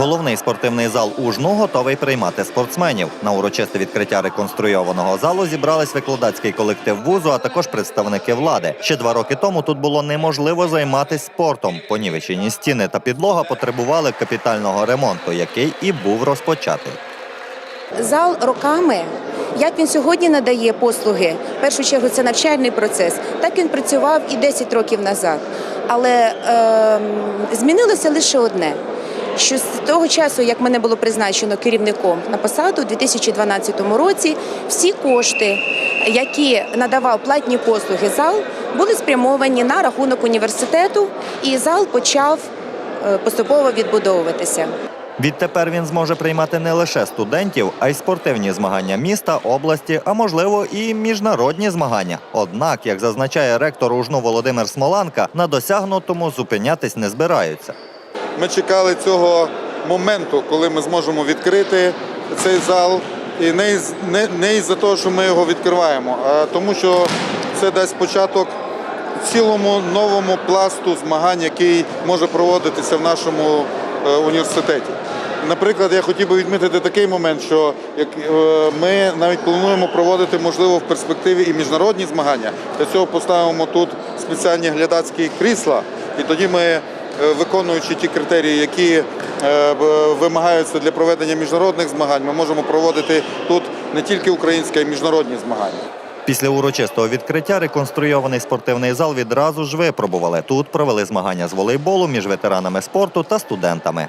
Головний спортивний зал Ужну готовий приймати спортсменів. На урочисте відкриття реконструйованого залу зібрались викладацький колектив вузу, а також представники влади. Ще два роки тому тут було неможливо займатися спортом. Понівечені стіни та підлога потребували капітального ремонту, який і був розпочатий. Зал роками, як він сьогодні надає послуги, в першу чергу це навчальний процес, так він працював і 10 років назад. Але е, змінилося лише одне. Що з того часу, як мене було призначено керівником на посаду у 2012 році, всі кошти, які надавав платні послуги зал, були спрямовані на рахунок університету, і зал почав е, поступово відбудовуватися. Відтепер він зможе приймати не лише студентів, а й спортивні змагання міста, області, а можливо і міжнародні змагання. Однак, як зазначає ректор УЖНУ Володимир Смоланка, на досягнутому зупинятись не збираються. Ми чекали цього моменту, коли ми зможемо відкрити цей зал. І не із не, не із-за того, що ми його відкриваємо, а тому, що це дасть початок цілому новому пласту змагань, який може проводитися в нашому е, університеті. Наприклад, я хотів би відмітити такий момент, що як е, ми навіть плануємо проводити, можливо, в перспективі і міжнародні змагання. Для цього поставимо тут спеціальні глядацькі крісла, і тоді ми, виконуючи ті критерії, які е, вимагаються для проведення міжнародних змагань, ми можемо проводити тут не тільки українські, а й міжнародні змагання. Після урочистого відкриття реконструйований спортивний зал відразу ж випробували. Тут провели змагання з волейболу між ветеранами спорту та студентами.